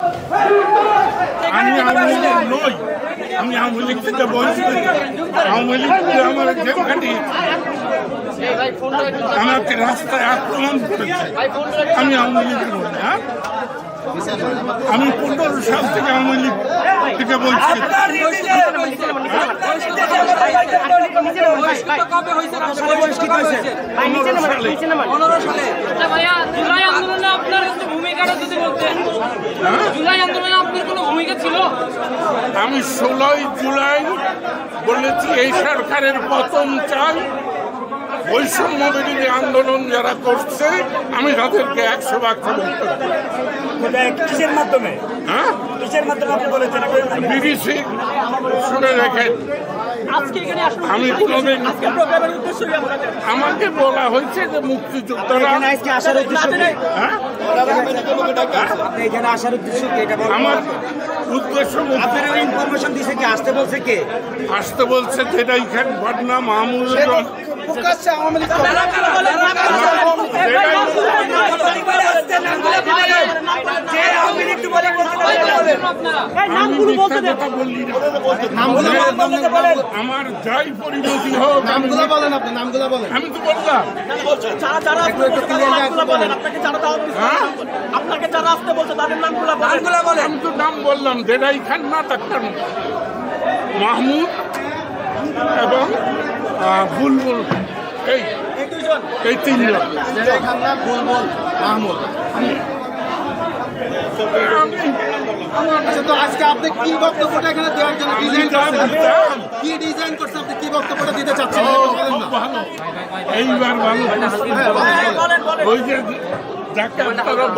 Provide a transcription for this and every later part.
আমি আওয়ামী লীগ নই। আমি আওয়ামী লীগ থেকে বহিষ্কৃত আওয়ামী লীগ আমার জেল কাটিয়ে আমাকে রাস্তায় আক্রমণ করেছে। আমি আওয়ামী লীগ নই হ্যাঁ? আমি পনেরো সাল থেকে আওয়ামী লীগ থেকে বহিষ্কৃত পনেরো সালে। ভাইয়া জুলাই আন্দোলনে আপনার একটু ভূমিকাটা যদি বলতেন জুলাই আন্দোলনে আপনার কোনো ভূমিকা ছিল? আমি ষোলোই জুলাই বলেছি এই সরকারের পতন চাই। বৈষম্য বিরোধী আন্দোলন যারা করছে আমি তাদেরকে একশো ভাগ কিসের মাধ্যমে? হ্যাঁ? কিসের মাধ্যমে আপনি বলেছেন? বিবিসি শুনে রেখেন আমি কোনোদিন প্রোগ্রামের উদ্দেশ্যই আমরা আমাকে বলা হয়েছে যে মুক্তিযোদ্ধারা এখানে আজকে আসার উদ্দেশ্য কি হ্যাঁ আপনি এখানে আসার উদ্দেশ্য কি এটা বলুন। আমার উদ্দেশ্য আপনার ইনফরমেশন দিছে কি আসতে বলছে কে আসতে বলছে জেরাই খান পাটনা মাহমুদ আমি মিথ্যা কথা বললি না। আমার যাই পরিণতি হোক আমি বলেন আপনি নামগুলো বলেন। আমি তো বললাম। হ্যাঁ? আপনাকে যারা আসতে বলছে তাদের নামগুলো বলেন। আমি তো নাম বললাম জেরাই খান না ডাক্তার মাহমুদ এবং বুলবুল। এই এই তিনজন। খান্না বুলবুল মাহমুদ। আচ্ছা তো আজকে আপনি কি বক্তব্যটা এখানে দেওয়ার জন্য ডিজাইন করছেন? কি ডিজাইন করছেন আপনি? কি বক্তব্যটা দিতে চাচ্ছেন? এইবার ভালো। হ্যাঁ। ওই যে আপনারা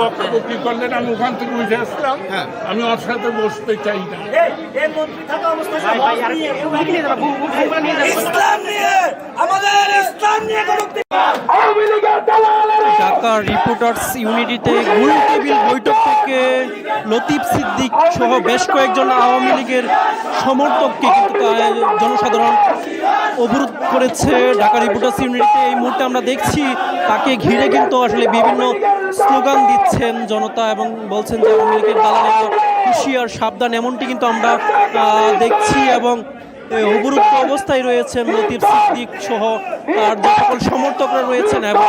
করলেন? আমি ওখান থেকে উঠে আসলাম। হ্যাঁ। আমি ওর সাথে বসতে চাই না। ইসলাম নিয়ে আমাদের ইসলাম নিয়ে কোনো ঢাকা রিপোর্টার্স ইউনিটিতে গোল টেবিল বৈঠক থেকে লতিফ সিদ্দিক সহ বেশ কয়েকজন আওয়ামী লীগের সমর্থককে কিন্তু জনসাধারণ অবরোধ করেছে। ঢাকা রিপোর্টার্স ইউনিটিতে এই মুহূর্তে আমরা দেখছি, তাকে ঘিরে কিন্তু আসলে বিভিন্ন স্লোগান দিচ্ছেন জনতা এবং বলছেন যে আওয়ামী লীগের দালালের হুঁশিয়ার, সাবধান, এমনটি কিন্তু আমরা দেখছি এবং অবরুদ্ধ অবস্থায় রয়েছেন লতিফ সিদ্দিক সহ তার যে সকল সমর্থকরা রয়েছেন এবং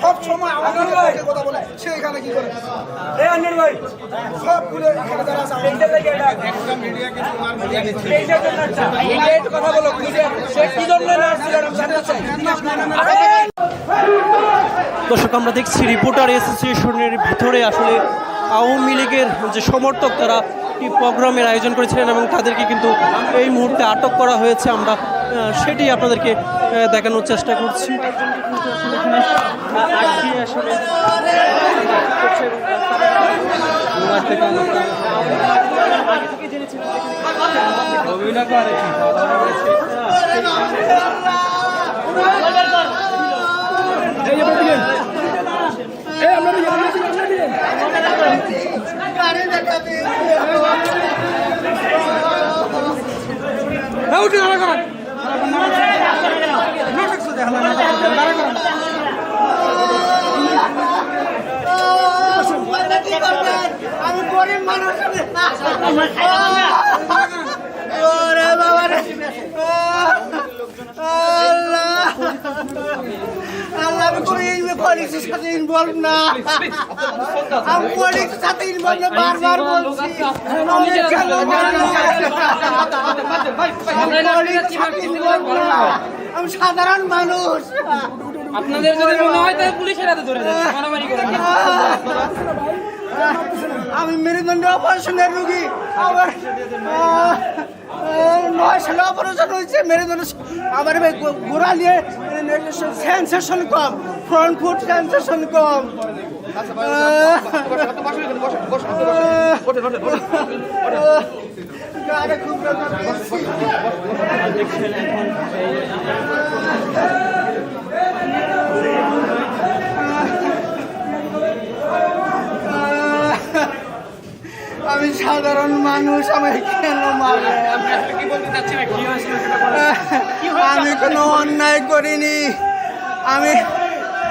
সব সময় আমাদের কথা বলে সে এখানে কি করে? এই আন্নার ভাই। সব ঘুরে এখানে যারা আছে আমাদের এইটা লাগে এটা। এইটার জন্য এইটা একটু কথা বলো সে কি জন্য না আসছিল আমি জানতে চাই। দর্শক আমরা দেখছি রিপোর্টার অ্যাসোসিয়েশনের ভিতরে আসলে আওয়ামী লীগের যে সমর্থক তারা একটি প্রোগ্রামের আয়োজন করেছিলেন এবং তাদেরকে কিন্তু এই মুহূর্তে আটক করা হয়েছে। আমরা সেটি আপনাদেরকে দেখানোর চেষ্টা করছি আমি গরিব মানুষ ওরে বাবা রে আল্লাহ আল্লাহ আমি কোনো এই পলিটিক্সের সাথে ইনভলভ না। আমি পলিটিক্সের সাথে ইনভলভ না বারবার বলছি। আমি সাধারণ মানুষ। আপনাদের যদি মনে হয় তাহলে পুলিশের হাতে ধরে মারামারি করেন আমি মেরুদণ্ড অপারেশনের রুগী। আহ, নয় সালে অপারেশন হয়েছে মেরুদণ্ড আমার গোড়া নিয়ে সেন্সেশন কম। ফ্রন্ট ফুট সেন্সেশন কম। আমি সাধারণ মানুষ আমাকে কেন মারবে আমি কোনো অন্যায় করিনি আমি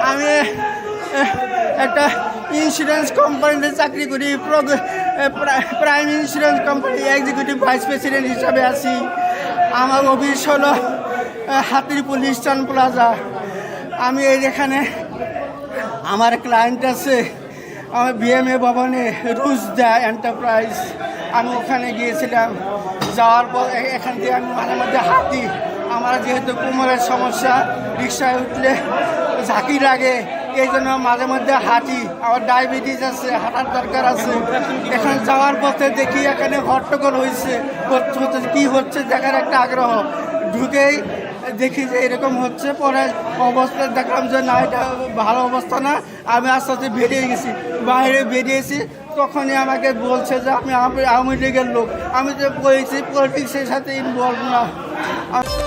আমি একটা ইন্স্যুরেন্স কোম্পানিতে চাকরি করি prime insurance company executive vice president হিসাবে আছি। আমার অফিস হলো হাতিরপুল ইস্টার্ন প্লাজা আমি এখানে আমার ক্লায়েন্ট আছে, আমার বিএমএ ভবনে রুজদা এন্টারপ্রাইজ আমি ওখানে গিয়েছিলাম, যাওয়ার পর এখান থেকে আমি মাঝে মধ্যে হাতি আমার যেহেতু কোমরের সমস্যা, রিক্সায় উঠলে ঝাঁকি লাগে এই জন্য মাঝে মধ্যে হাঁটি। আমার ডায়াবেটিস আছে, হাঁটার দরকার আছে। এখানে যাওয়ার পথে দেখি এখানে হট্টগোল হয়েছে কী হচ্ছে দেখার একটা আগ্রহ। ঢুকেই দেখি যে এরকম হচ্ছে, পরে অবস্থা দেখলাম যে না, এটা ভালো অবস্থা না। আমি আস্তে আস্তে বেরিয়ে গেছি। বাইরে বেরিয়েছি, তখনই আমাকে বলছে যে, আমি আওয়ামী লীগের লোক। আমি যে বলেছি পলিটিক্সের সাথে ইনভলভ না।